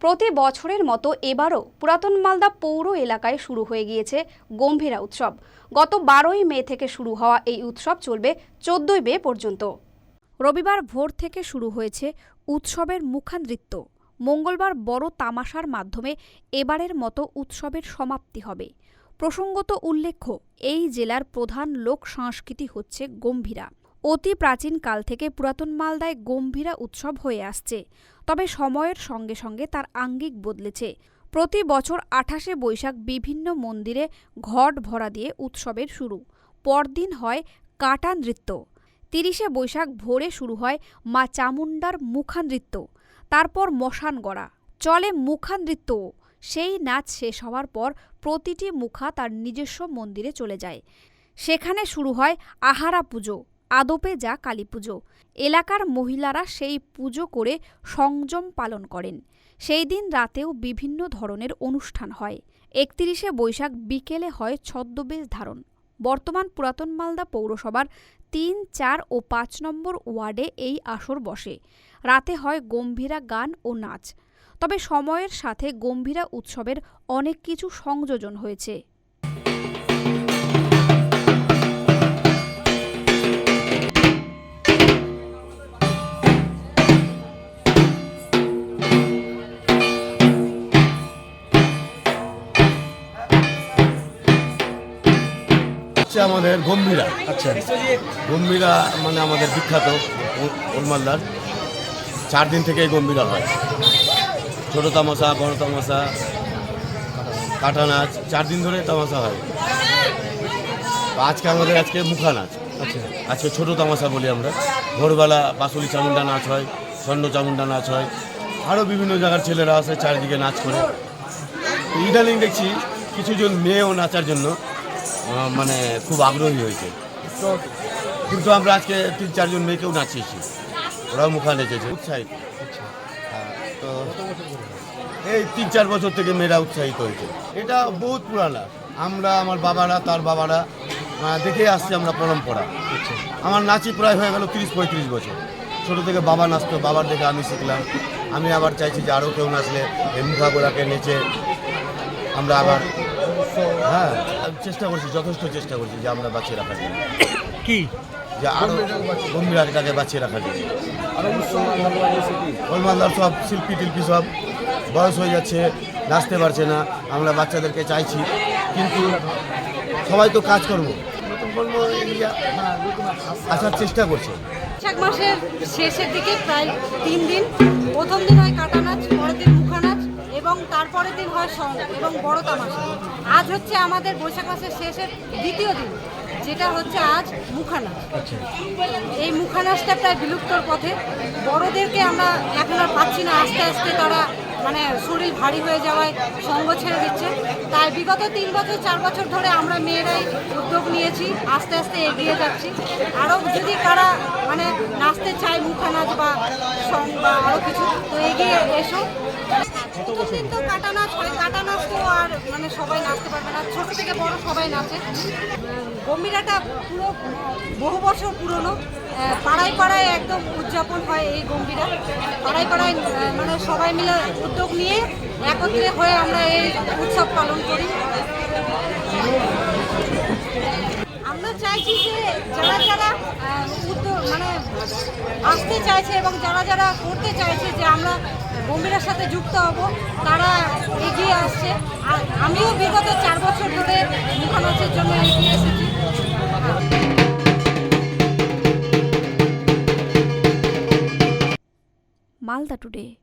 প্রতি বছরের মতো এবারও পুরাতন মালদা পৌর এলাকায় শুরু হয়ে গিয়েছে গম্ভীরা উৎসব। গত বারোই মে থেকে শুরু হওয়া এই উৎসব চলবে চোদ্দই মে পর্যন্ত। রবিবার ভোর থেকে শুরু হয়েছে উৎসবের মুখানৃত্য। মঙ্গলবার বড় তামাশার মাধ্যমে এবারের মতো উৎসবের সমাপ্তি হবে। প্রসঙ্গত উল্লেখ্য, এই জেলার প্রধান লোক সংস্কৃতি হচ্ছে গম্ভীরা। অতি প্রাচীন কাল থেকে পুরাতন মালদায় গম্ভীরা উৎসব হয়ে আসছে। তবে সময়ের সঙ্গে সঙ্গে তার আঙ্গিক বদলেছে। প্রতি বছর আঠাশে বৈশাখ বিভিন্ন মন্দিরে ঘট ভরা দিয়ে উৎসবের শুরু। পরদিন হয় কাটা নৃত্য। তিরিশে বৈশাখ ভোরে শুরু হয় মা চামুণ্ডার মুখানৃত্য তারপর মশান গড়া। চলে মুখানৃত্য সেই নাচ শেষ হওয়ার পর প্রতিটি মুখা তার নিজস্ব মন্দিরে চলে যায়। সেখানে শুরু হয় আহারা পুজো। আদপে যা কালী পুজো। এলাকার মহিলারা সেই পুজো করে সংযম পালন করেন। সেই দিন রাতেও বিভিন্ন ধরনের অনুষ্ঠান হয়। একত্রিশে বৈশাখ বিকেলে হয় ছদ্মবেশ ধারণ। বর্তমান পুরাতন মালদা পৌরসভার তিন, চার ও পাঁচ নম্বর ওয়ার্ডে এই আসর বসে। রাতে হয় গম্ভীরা গান ও নাচ। তবে সময়ের সাথে গম্ভীরা উৎসবের অনেক কিছু সংযোজন হয়েছে। হচ্ছে আমাদের গম্ভীরা। আচ্ছা। গম্ভীরা মানে আমাদের বিখ্যাত ওলমালদার। চার দিন থেকে এই গম্ভীরা হয়। ছোট তামাশা বড় তামাশা কাটা নাচ চার দিন ধরে তামাশা হয়। আজকে আমাদের আজকে মুখা নাচ। আচ্ছা। আজকে ছোট তামাশা বলি আমরা। ভোরবেলা বাসুলি চামুন্ডা নাচ হয় স্বর্ণ চামুন্ডা নাচ হয়। আরও বিভিন্ন জায়গার ছেলেরা আসে চারিদিকে নাচ করে। ইদানিং দেখছি কিছুজন মেয়েও নাচার জন্য মানে খুব আগ্রহী হয়েছে। তো কিন্তু আমরা আজকে তিন চারজন মেয়েকেও নাচিয়েছি। ওরাও মুখা নেচেছে উৎসাহিত। হ্যাঁ, তো এই তিন চার বছর থেকে মেয়েরা উৎসাহিত হয়েছে। এটা বহুত পুরানা। আমরা আমার বাবারা তার বাবারা দেখে আসছি আমরা পরম্পরা। আমার নাচি প্রায় হয়ে গেল তিরিশ পঁয়ত্রিশ বছর। ছোটো থেকে বাবা নাচতো বাবার দেখে আমি শিখলাম। আমি আবার চাইছি যে আরও কেউ নাচলে এই মুখাগোড়াকে নেচে আমরা আবার হ্যাঁ। চেষ্টা করছি যথেষ্ট চেষ্টা করছি যে আমরা বাঁচিয়ে রাখার জন্য। কি? যে আরও গম্ভীরাটাকে বাঁচিয়ে রাখার জন্য। হলমালদার সব শিল্পী টিল্পী সব বয়স হয়ে যাচ্ছে নাচতে পারছে না আমরা বাচ্চাদেরকে চাইছি কিন্তু সবাই তো কাজ করব। এগিয়ে আসার চেষ্টা করছে। বৈশাখ মাসের শেষের দিকে প্রায় তিন দিন। প্রথম দিন হয় কাটা নাচ পরের দিন এবং তারপরের দিন হয় সং এবং বড় তামাশা। আজ হচ্ছে আমাদের বৈশাখ মাসের শেষের দ্বিতীয় দিন যেটা হচ্ছে আজ মুখা নাচ আচ্ছা। এই মুখা নাচটা প্রায় বিলুপ্তর পথে। বড়দেরকে আমরা এখন আর পাচ্ছি না। আস্তে আস্তে তারা মানে শরীর ভারী হয়ে যাওয়ায় সঙ্গ ছেড়ে দিচ্ছে। তাই বিগত তিন বছর চার বছর ধরে আমরা মেয়েরাই উদ্যোগ নিয়েছি। আস্তে আস্তে এগিয়ে যাচ্ছি। আরও যদি কারা মানে নাচতে চায় মুখানাচ বা সং বা আরও কিছু তো এগিয়ে এসো। তো নাচ হয় নাচ তো আর মানে সবাই নাচতে পারবে না। ছোট থেকে বড় সবাই নাচে। গম্ভীরাটা বহু বছর পুরনো। পাড়ায় পাড়ায় একদম উদযাপন হয় এই গম্ভীরা। পাড়ায় পাড়ায় মানে সবাই মিলে উদ্যোগ নিয়ে একত্রে হয়ে আমরা এই উৎসব পালন করি আমরা চাইছি যে যারা যারা আহ, উদ্যোগ মানে আসতে চাইছে এবং যারা যারা করতে চাইছে যে আমরা গম্ভীরের সাথে যুক্ত হব, তারা এগিয়ে আসছে। আর আমিও বিগত চার বছর ধরে মুখানাচের জন্য এগিয়ে এসেছি। মালদা টুডে